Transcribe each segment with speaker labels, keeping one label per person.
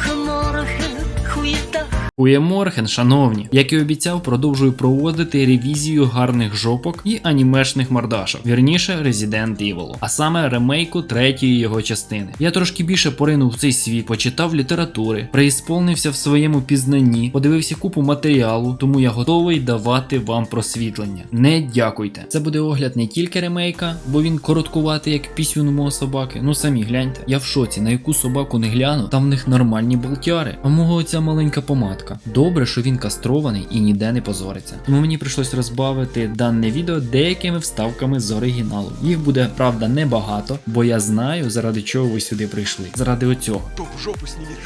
Speaker 1: Goedemorgen, goeiedag.
Speaker 2: Уєморхен, шановні, як і обіцяв, продовжую проводити ревізію гарних жопок і анімешних мордашок, вірніше Resident Evil, а саме ремейку третьої його частини. Я трошки більше поринув в цей світ, почитав літератури, преісполнився в своєму пізнанні, подивився купу матеріалу, тому я готовий давати вам просвітлення. Не дякуйте. Це буде огляд не тільки ремейка, бо він короткуватий, як пісюн у мого собаки. Ну самі гляньте. Я в шоці, на яку собаку не гляну, там в них нормальні болтяри. А мого оця маленька помадка. Добре, що він кастрований і ніде не позориться. Тому мені прийшлось розбавити дане відео деякими вставками з оригіналу. Їх буде, правда, небагато, бо я знаю, заради чого ви сюди прийшли. Заради оцього.
Speaker 3: То в жопу снімеш.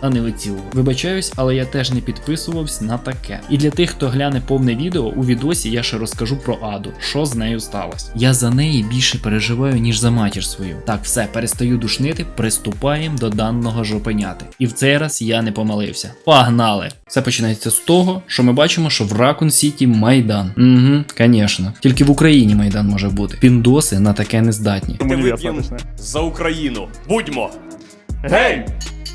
Speaker 2: А не оцього. Вибачаюсь, але я теж не підписувався на таке. І для тих, хто гляне повне відео, у відосі я ще розкажу про Аду, що з нею сталося. Я за неї більше переживаю, ніж за матір свою. Так, все, перестаю душнити, приступаємо до даного жопеняти. І в цей раз я не помилився. Погнали! Все починається з того, що ми бачимо, що в Ракун Сіті Майдан. Угу, звісно. Тільки в Україні Майдан може бути. Піндоси на таке не здатні.
Speaker 3: Ми вип'ємо за Україну. Будьмо! Гей!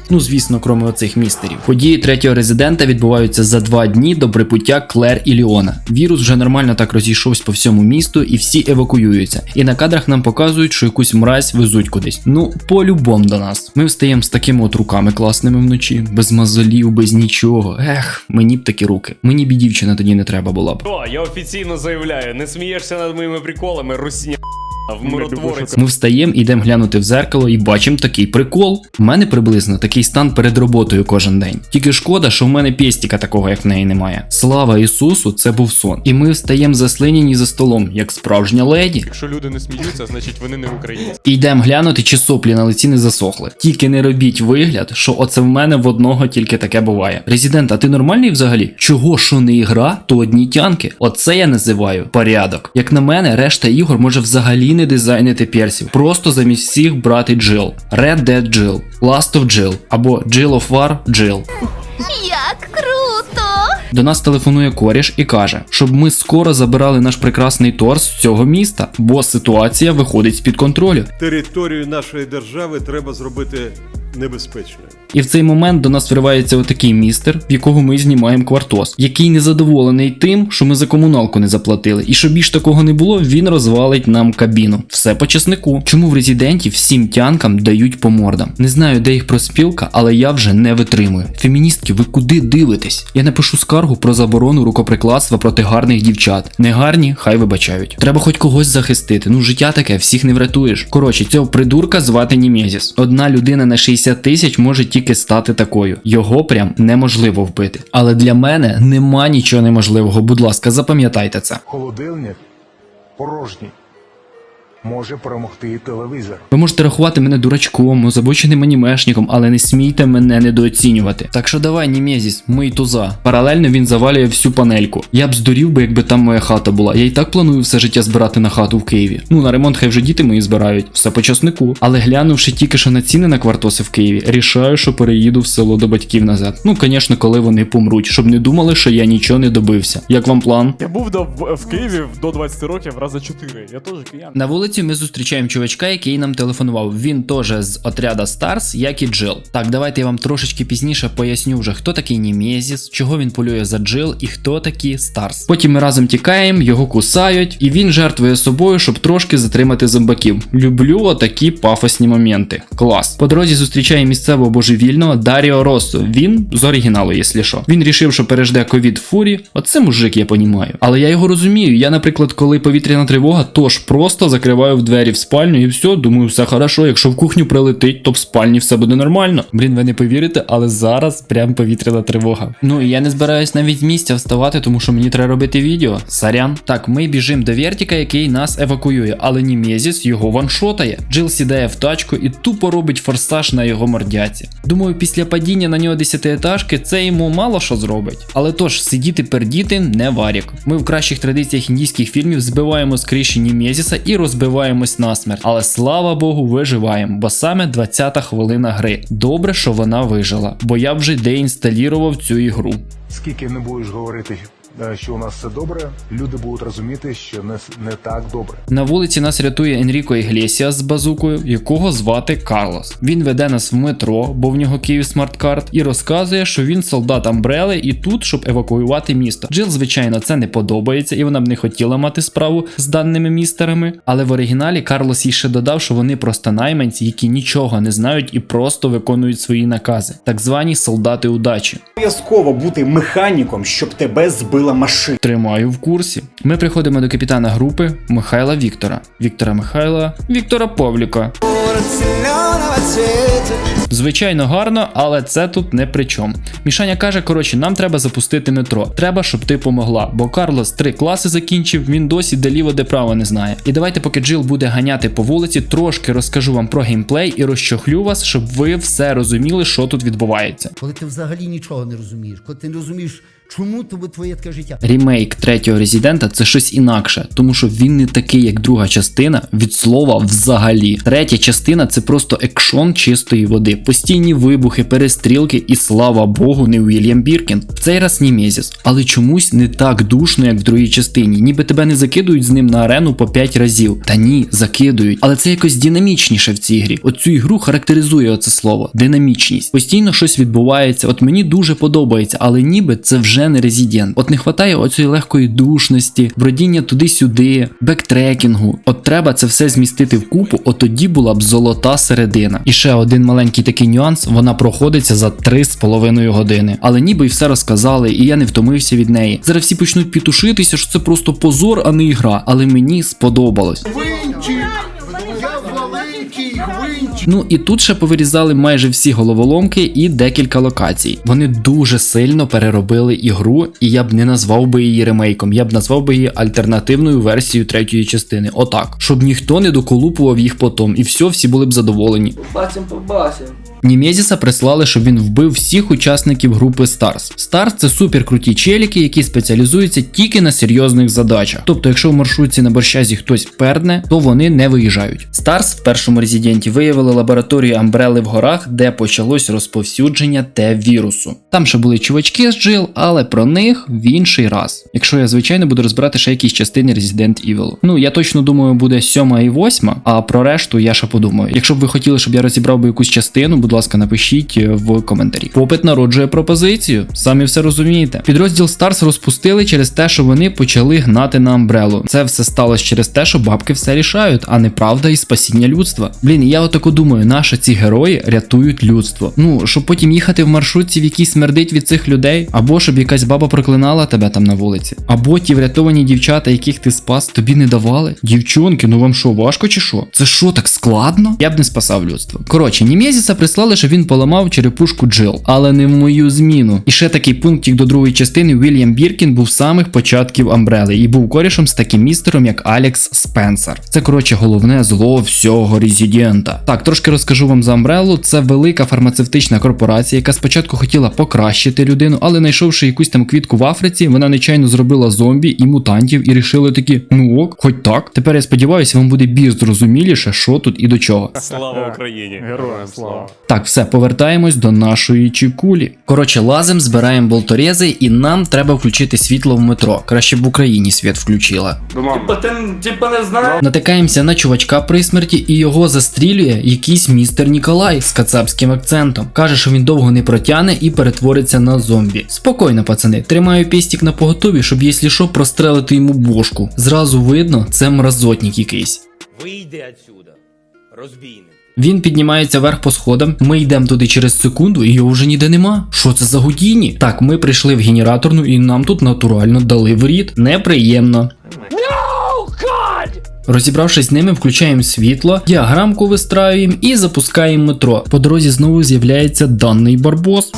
Speaker 2: Ну, звісно, кроме оцих містерів. Події третього резидента відбуваються за два дні до прибуття Клер і Ліона. Вірус вже нормально так розійшовся по всьому місту, і всі евакуюються. І на кадрах нам показують, що якусь мразь везуть кудись. Ну, по-любому до нас. Ми встаємо з такими от руками класними вночі, без мазолів, без нічого. Ех, мені б такі руки. Мені б і дівчина тоді не треба була б.
Speaker 3: О, я офіційно заявляю, не смієшся над моїми приколами, русня в миротворець.
Speaker 2: Ми встаємо, ідемо глянути в зеркало і бачимо такий прикол. У мене приблизно такий стан перед роботою кожен день. Тільки шкода, що в мене пєстіка такого, як в неї немає. Слава Ісусу, це був сон. І ми встаємо заслиняні за столом, як справжня леді.
Speaker 4: Якщо люди не сміються, значить вони не українці.
Speaker 2: Йдемо глянути, чи соплі на лиці не засохли. Тільки не робіть вигляд, що оце в мене в одного тільки таке буває. Резидент, а ти нормальний взагалі? Чого що не ігра, то одні тянки. Оце я називаю порядок. Як на мене, решта ігор може взагалі не дизайнити персів. Просто замість всіх брати Jill. Red Dead Jill, Last of Jill або Jill of War Jill.
Speaker 1: Як круто!
Speaker 2: До нас телефонує коріш і каже, щоб ми скоро забирали наш прекрасний торс з цього міста, бо ситуація виходить з-під контролю.
Speaker 5: Територію нашої держави треба зробити небезпечною.
Speaker 2: І в цей момент до нас вривається отакий містер, в якого ми знімаємо квартос, який незадоволений тим, що ми за комуналку не заплатили. І щоб більш такого не було, він розвалить нам кабіну. Все по чеснику. Чому в резиденті всім тянкам дають по мордам? Не знаю, де їх проспілка, але я вже не витримую. Феміністки, ви куди дивитесь? Я напишу скаргу про заборону рукоприкладства проти гарних дівчат. Негарні, хай вибачають. Треба хоч когось захистити. Ну, життя таке, всіх не врятуєш. Коротше, цього придурка звати Німезіс. Одна людина на 60 тисяч може тільки стати такою. Його прям неможливо вбити. Але для мене нема нічого неможливого. Будь ласка, запам'ятайте це.
Speaker 6: Холодильник порожній. Може перемогти телевізор.
Speaker 2: Ви можете рахувати мене дурачком, озабоченим анімешником, але не смійте мене недооцінювати. Так що давай, Німезіс, мий туза. Паралельно він завалює всю панельку. Я б здурів би, якби там моя хата була. Я і так планую все життя збирати на хату в Києві. Ну на ремонт хай вже діти мої збирають, все по часнику. Але глянувши тільки що на ціни на квартоси в Києві, рішаю, що переїду в село до батьків назад. Ну, звісно, коли вони помруть, щоб не думали, що я нічого не добився. Як вам план?
Speaker 4: Я був до, в, в Києві до 20 років рази 4. Я теж киян.
Speaker 2: На вулиці ми зустрічаємо чувачка, який нам телефонував. Він теж з отряда Старс, як і Джил. Так, давайте я вам трошечки пізніше поясню вже, хто такий Німезіс, чого він полює за Джил і хто такі Старс. Потім ми разом тікаємо, його кусають, і він жертвує собою, щоб трошки затримати зомбаків. Люблю отакі пафосні моменти. Клас. По дорозі зустрічає місцевого божевільного Даріо Россо. Він з оригіналу, якщо що. Він рішив, що пережде ковід фурі. Оце мужик, я понімаю. Але я його розумію. Я, наприклад, коли повітряна тривога, тож просто закриваю в двері в спальню і все, думаю, все хорошо. Якщо в кухню прилетить, то в спальні все буде нормально. Блін, ви не повірите, але зараз прям повітряна тривога. Ну і я не збираюсь навіть з місця вставати, тому що мені треба робити відео. Сарян. Так, ми біжимо до Вертіка, який нас евакуює, але Німезіс його ваншотає. Джил сідає в тачку і тупо робить форсаж на його мордяці. Думаю, після падіння на нього десятиетажки це йому мало що зробить. Але тож, сидіти пердіти не варік. Ми в кращих традиціях індійських фільмів збиваємо з криші Німезіса і розбиваємось насмерть. Але слава Богу, виживаємо, бо саме 20-та хвилина гри. Добре, що вона вижила, бо я вже деінсталірував цю ігру.
Speaker 6: Скільки не будеш говорити що у нас все добре, люди будуть розуміти, що не, не так добре.
Speaker 2: На вулиці нас рятує Енріко Іглесіас з базукою, якого звати Карлос. Він веде нас в метро, бо в нього Київ смарт-карт, і розказує, що він солдат Амбрели і тут, щоб евакуювати місто. Джил, звичайно, це не подобається, і вона б не хотіла мати справу з даними містерами. Але в оригіналі Карлос їй ще додав, що вони просто найманці, які нічого не знають і просто виконують свої накази, так звані солдати удачі.
Speaker 7: Обов'язково бути механіком, щоб тебе збила машина.
Speaker 2: Тримаю в курсі. Ми приходимо до капітана групи Михайла Віктора. Віктора Михайла, Віктора Павліка. Звичайно, гарно, але це тут не при чому. Мішаня каже: коротше, нам треба запустити метро. Треба, щоб ти помогла. Бо Карлос три класи закінчив, він досі де ліво, де право не знає. І давайте, поки Джил буде ганяти по вулиці, трошки розкажу вам про геймплей і розчохлю вас, щоб ви все розуміли, що тут відбувається.
Speaker 8: коли ти взагалі нічого не розумієш, коли ти не розумієш, чому тобі твоє таке життя.
Speaker 2: Ремейк третього резидента це щось інакше, тому що він не такий, як друга частина, від слова взагалі. Третя частина це просто екшон чистої води, постійні вибухи, перестрілки, і слава Богу, не Уільям Біркін. В цей раз Німезіс, але чомусь не так душно, як в другій частині. Ніби тебе не закидують з ним на арену по 5 разів. Та ні, закидують. Але це якось динамічніше в цій грі. Оцю ігру характеризує оце слово динамічність. Постійно щось відбувається. От мені дуже подобається, але ніби це вже не резидент. От не вистачає оцієї легкої душності, бродіння туди-сюди, бектрекінгу. От треба це все змістити в купу, от тоді була б золота середина. І ще один маленький такий нюанс: вона проходиться за 3,5 години. Але ніби й все розказали, і я не втомився від неї. Зараз всі почнуть пітушитися, що це просто позор, а не ігра. Але мені сподобалось. Ну і тут ще повирізали майже всі головоломки і декілька локацій. Вони дуже сильно переробили ігру, і я б не назвав би її ремейком, я б назвав би її альтернативною версією третьої частини. Отак, щоб ніхто не доколупував їх потом, і все, всі були б задоволені.
Speaker 9: Побачимо, побачим.
Speaker 2: Німезіса прислали, щоб він вбив всіх учасників групи Старс. Старс це суперкруті челіки, які спеціалізуються тільки на серйозних задачах. Тобто, якщо в маршрутці на борщазі хтось пердне, то вони не виїжджають. Старс в першому резиденті виявили лабораторію Амбрели в горах, де почалось розповсюдження Т-вірусу. Там ще були чувачки з Джил, але про них в інший раз. Якщо я звичайно буду розбирати ще якісь частини Resident Evil. Ну я точно думаю, буде сьома і восьма, а про решту я ще подумаю. Якщо б ви хотіли, щоб я розібрав би якусь частину, будь ласка, напишіть е, в коментарі. Попит народжує пропозицію, самі все розумієте. Підрозділ Старс розпустили через те, що вони почали гнати на Амбрелу. Це все сталося через те, що бабки все рішають, а не правда і спасіння людства. Блін, я отако думаю, наша ці герої рятують людство. Ну, щоб потім їхати в маршрутці, в якій смердить від цих людей, або щоб якась баба проклинала тебе там на вулиці, або ті врятовані дівчата, яких ти спас, тобі не давали. Дівчонки, ну вам що, важко чи що? Це що, так складно? Я б не спасав людство. Коротше, Німезіса прислали, що він поламав черепушку Джил, але не в мою зміну. І ще такий пунктик до другої частини: Вільям Біркін був з самих початків Амбрели і був корішем з таким містером, як Алекс Спенсер. Це коротше головне зло всього резидента. Так, трошки розкажу вам за Амбрелу. Це велика фармацевтична корпорація, яка спочатку хотіла покращити людину, але знайшовши якусь там квітку в Африці, вона нечайно зробила зомбі і мутантів, і рішили такі: ну ок, хоч так. Тепер я сподіваюся, вам буде більш зрозуміліше, що тут і до чого.
Speaker 3: Слава Україні!
Speaker 4: Героям слава.
Speaker 2: Так, все, повертаємось до нашої чікулі. Коротше, лазим, збираємо болторези, і нам треба включити світло в метро. Краще б в Україні світ включила.
Speaker 9: Типа ти типа не знаєш.
Speaker 2: Натикаємося на чувачка при смерті, і його застрілює якийсь містер Ніколай з кацапським акцентом. Каже, що він довго не протягне і перетвориться на зомбі. Спокійно, пацани, тримаю пістік на поготові, щоб, якщо що, прострелити йому бошку. Зразу видно, це мразотник якийсь.
Speaker 10: Вийди отсюда, розбійник.
Speaker 2: Він піднімається вверх по сходам. Ми йдемо туди через секунду, і його вже ніде нема. Що це за годіні? Так, ми прийшли в генераторну і нам тут натурально дали в. Неприємно. Розібравшись з ними, включаємо світло, діаграмку вистраюємо і запускаємо метро. По дорозі знову з'являється даний барбос.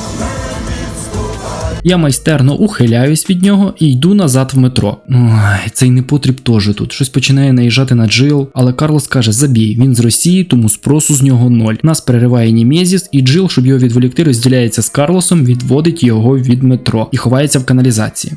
Speaker 2: Я майстерно ухиляюсь від нього і йду назад в метро. Ой, цей непотріб теж тут. Щось починає наїжджати на Джил, але Карлос каже: забій, він з Росії, тому спросу з нього ноль. Нас перериває Німезіс, і Джил, щоб його відволікти, розділяється з Карлосом, відводить його від метро і ховається в каналізації.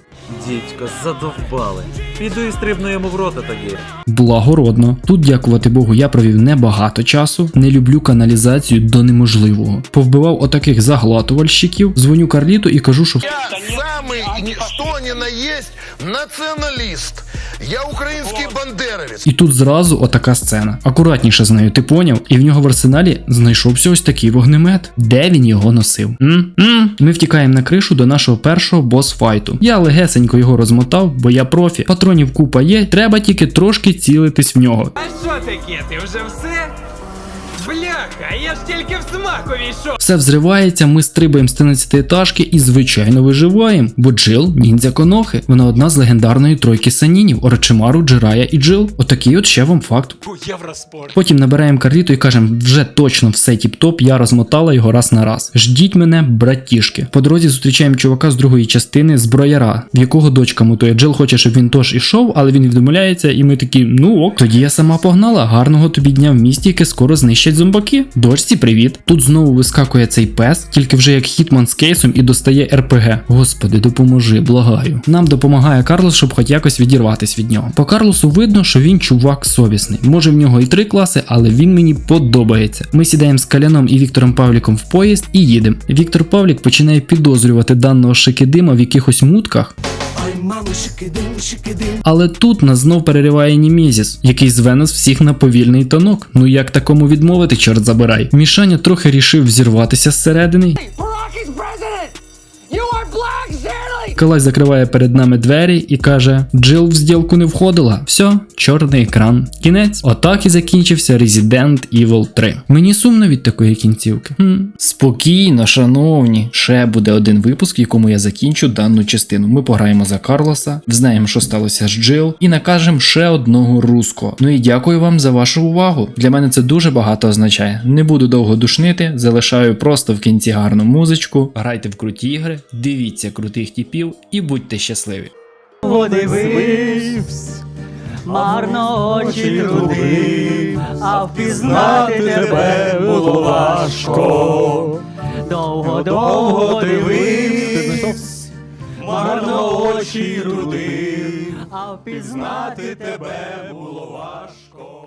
Speaker 10: Дідько, задовбали. Піду і стрибну йому в рота тоді.
Speaker 2: Благородно. Тут, дякувати Богу, я провів небагато часу. Не люблю каналізацію до неможливого. Повбивав отаких заглатувальщиків, дзвоню Карліту і кажу, що
Speaker 11: Самый никто не Леніна є націоналіст. Я український бандеровець.
Speaker 2: І тут зразу отака сцена. Акуратніше з нею, ти поняв? І в нього в арсеналі знайшовся ось такий вогнемет. Де він його носив? М? М? Ми втікаємо на кришу до нашого першого бос-файту. Я легесенько його розмотав, бо я профі. Патронів купа є, треба тільки трошки цілитись в нього.
Speaker 9: А що таке? Ти вже все?
Speaker 2: Все взривається, ми стрибаємо з 13 етажки і, звичайно, виживаємо. Бо Джил ніндзя Конохи. Вона одна з легендарної тройки санінів Орочимару, Джирая і Джил. Отакий от ще вам факт. Потім набираємо карліту і кажемо, вже точно все тіп-топ, я розмотала його раз на раз. Ждіть мене, братішки. По дорозі зустрічаємо чувака з другої частини зброяра, в якого дочка мутує. Джил хоче, щоб він теж ішов, але він відмовляється, і ми такі, ну ок, тоді я сама погнала. Гарного тобі дня в місті, яке скоро знищать зомбаки. Дочці, привіт. Тут знову вискакує цей пес, тільки вже як хітман з кейсом і достає РПГ. Господи, допоможи, благаю. Нам допомагає Карлос, щоб хоч якось відірватись від нього. По Карлосу видно, що він чувак совісний. Може в нього і три класи, але він мені подобається. Ми сідаємо з Каляном і Віктором Павліком в поїзд і їдемо. Віктор Павлік починає підозрювати даного шикидима в якихось мутках. Але тут нас знов перериває Німезіс, який зве нас всіх на повільний тонок. Ну як такому відмовити, чорт забирай. Мішаня трохи рішив зірватися зсередини. Калай закриває перед нами двері і каже: Джил в зділку не входила. Все, чорний екран. Кінець. Отак і закінчився Resident Evil 3. Мені сумно від такої кінцівки. Хм. Спокійно, шановні. Ще буде один випуск, якому я закінчу дану частину. Ми пограємо за Карлоса, взнаємо, що сталося з Джил, і накажемо ще одного русского. Ну і дякую вам за вашу увагу. Для мене це дуже багато означає. Не буду довго душнити, залишаю просто в кінці гарну музичку. Грайте в круті ігри, дивіться крутих типів і будьте щасливі.
Speaker 10: Подивись, марно очі труди, а впізнати тебе було важко. Довго, довго дивись, марно очі труди, а впізнати тебе було важко.